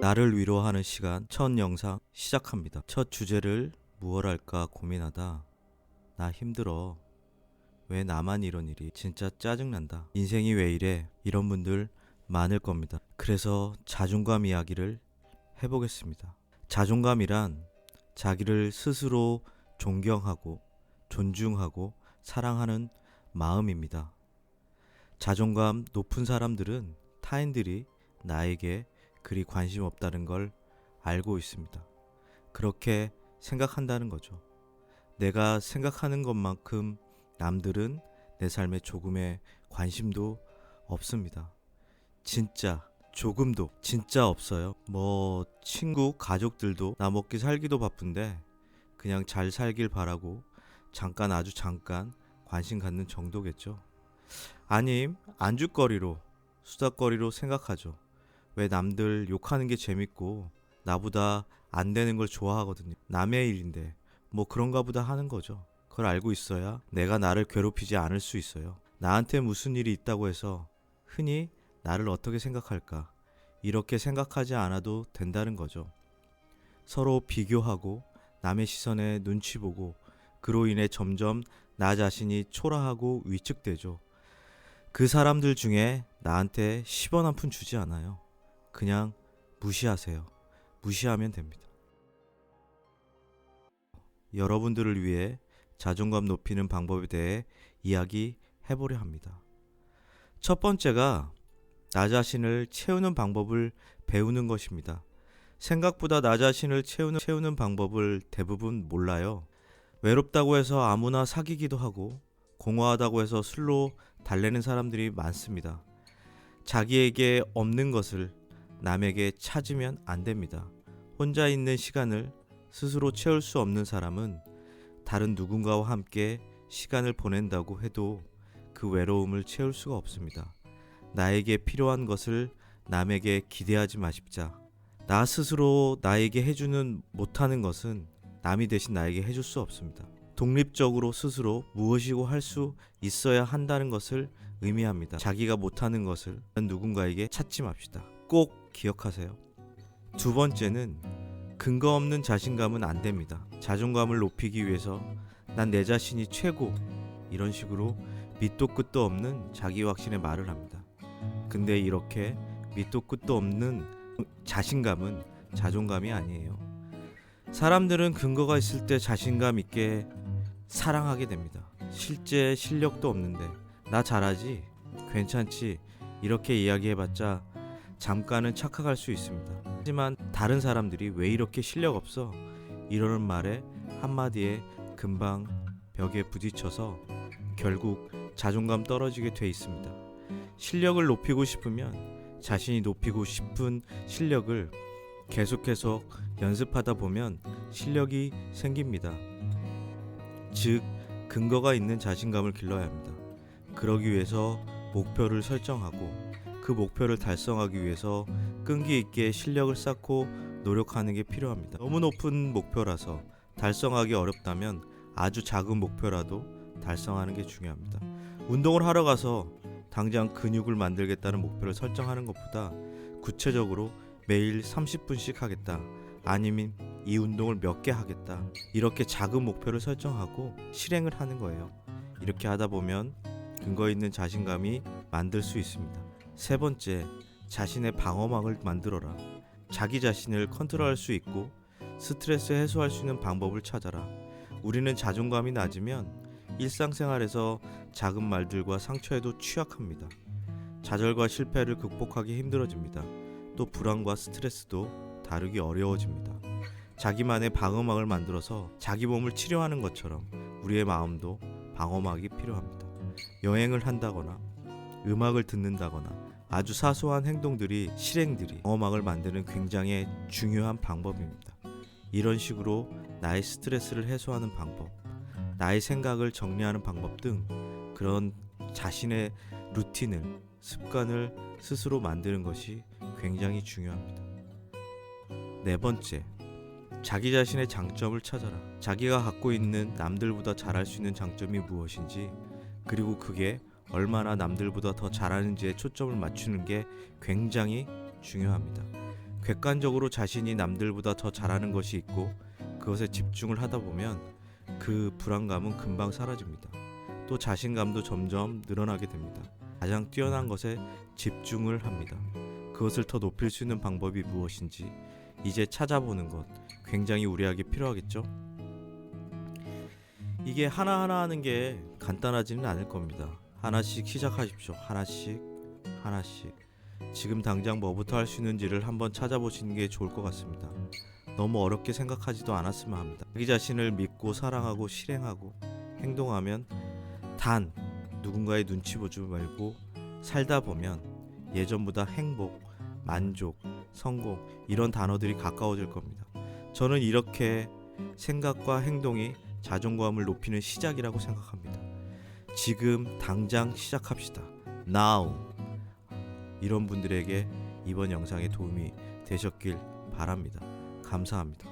나를 위로하는 시간 첫 영상 시작합니다. 첫 주제를 무얼 할까 고민하다 나 힘들어. 왜 나만 이런 일이 진짜 짜증난다. 인생이 왜 이래? 이런 분들 많을 겁니다. 그래서 자존감 이야기를 해보겠습니다. 자존감이란 자기를 스스로 존경하고 존중하고 사랑하는 마음입니다. 자존감 높은 사람들은 타인들이 나에게 그리 관심 없다는 걸 알고 있습니다. 그렇게 생각한다는 거죠. 내가 생각하는 것만큼 남들은 내 삶에 조금의 관심도 없습니다. 진짜 조금도 진짜 없어요. 뭐 친구 가족들도 나 먹기 살기도 바쁜데 그냥 잘 살길 바라고 잠깐 아주 잠깐 관심 갖는 정도겠죠. 아님 안주거리로 수다거리로 생각하죠. 왜 남들 욕하는 게 재밌고 나보다 안 되는 걸 좋아하거든요. 남의 일인데 뭐 그런가 보다 하는 거죠. 그걸 알고 있어야 내가 나를 괴롭히지 않을 수 있어요. 나한테 무슨 일이 있다고 해서 흔히 나를 어떻게 생각할까? 이렇게 생각하지 않아도 된다는 거죠. 서로 비교하고 남의 시선에 눈치 보고 그로 인해 점점 나 자신이 초라하고 위축되죠. 그 사람들 중에 나한테 10원 한 푼 주지 않아요. 그냥 무시하세요. 무시하면 됩니다. 여러분들을 위해 자존감 높이는 방법에 대해 이야기 해보려 합니다. 첫 번째가 나 자신을 채우는 방법을 배우는 것입니다. 생각보다 나 자신을 채우는, 채우는 방법을 대부분 몰라요. 외롭다고 해서 아무나 사귀기도 하고, 공허하다고 해서 술로 달래는 사람들이 많습니다. 자기에게 없는 것을 남에게 찾으면 안 됩니다. 혼자 있는 시간을 스스로 채울 수 없는 사람은 다른 누군가와 함께 시간을 보낸다고 해도 그 외로움을 채울 수가 없습니다. 나에게 필요한 것을 남에게 기대하지 마십자. 나 스스로 나에게 해주는 못하는 것은 남이 대신 나에게 해줄 수 없습니다. 독립적으로 스스로 무엇이고 할 수 있어야 한다는 것을 의미합니다. 자기가 못하는 것을 누군가에게 찾지 맙시다. 꼭 기억하세요. 두 번째는 근거 없는 자신감은 안 됩니다. 자존감을 높이기 위해서 난 내 자신이 최고 이런 식으로 밑도 끝도 없는 자기 확신의 말을 합니다. 근데 이렇게 밑도 끝도 없는 자신감은 자존감이 아니에요. 사람들은 근거가 있을 때 자신감 있게 사랑하게 됩니다. 실제 실력도 없는데 나 잘하지? 괜찮지? 이렇게 이야기해봤자 잠깐은 착각할 수 있습니다. 하지만 다른 사람들이 왜 이렇게 실력 없어? 이러는 말에 한마디에 금방 벽에 부딪혀서 결국 자존감 떨어지게 돼 있습니다. 실력을 높이고 싶으면 자신이 높이고 싶은 실력을 계속해서 연습하다 보면 실력이 생깁니다. 즉, 근거가 있는 자신감을 길러야 합니다. 그러기 위해서 목표를 설정하고 그 목표를 달성하기 위해서 끈기 있게 실력을 쌓고 노력하는 게 필요합니다. 너무 높은 목표라서 달성하기 어렵다면 아주 작은 목표라도 달성하는 게 중요합니다. 운동을 하러 가서 당장 근육을 만들겠다는 목표를 설정하는 것보다 구체적으로 매일 30분씩 하겠다. 아니면 이 운동을 몇 개 하겠다. 이렇게 작은 목표를 설정하고 실행을 하는 거예요. 이렇게 하다 보면 근거 있는 자신감이 만들 수 있습니다. 세 번째, 자신의 방어막을 만들어라. 자기 자신을 컨트롤할 수 있고 스트레스 해소할 수 있는 방법을 찾아라. 우리는 자존감이 낮으면 일상생활에서 작은 말들과 상처에도 취약합니다. 좌절과 실패를 극복하기 힘들어집니다. 또 불안과 스트레스도 다루기 어려워집니다. 자기만의 방어막을 만들어서 자기 몸을 치료하는 것처럼 우리의 마음도 방어막이 필요합니다. 여행을 한다거나 음악을 듣는다거나 아주 사소한 행동들이 실행들이 방어막을 만드는 굉장히 중요한 방법입니다. 이런 식으로 나의 스트레스를 해소하는 방법, 나의 생각을 정리하는 방법 등 그런 자신의 루틴을 습관을 스스로 만드는 것이 굉장히 중요합니다. 네 번째, 자기 자신의 장점을 찾아라. 자기가 갖고 있는 남들보다 잘할 수 있는 장점이 무엇인지, 그리고 그게 얼마나 남들보다 더 잘하는지에 초점을 맞추는 게 굉장히 중요합니다. 객관적으로 자신이 남들보다 더 잘하는 것이 있고 그것에 집중을 하다 보면 그 불안감은 금방 사라집니다. 또 자신감도 점점 늘어나게 됩니다. 가장 뛰어난 것에 집중을 합니다. 그것을 더 높일 수 있는 방법이 무엇인지 이제 찾아보는 것 굉장히 우리에게 필요하겠죠? 이게 하나하나 하는 게 간단하지는 않을 겁니다. 하나씩 시작하십시오. 하나씩, 하나씩. 지금 당장 뭐부터 할 수 있는지를 한번 찾아보시는 게 좋을 것 같습니다. 너무 어렵게 생각하지도 않았으면 합니다. 자기 자신을 믿고 사랑하고 실행하고 행동하면 단 누군가의 눈치 보지 말고 살다 보면 예전보다 행복, 만족, 성공 이런 단어들이 가까워질 겁니다. 저는 이렇게 생각과 행동이 자존감을 높이는 시작이라고 생각합니다. 지금 당장 시작합시다. Now. 이런 분들에게 이번 영상에 도움이 되셨길 바랍니다. 감사합니다.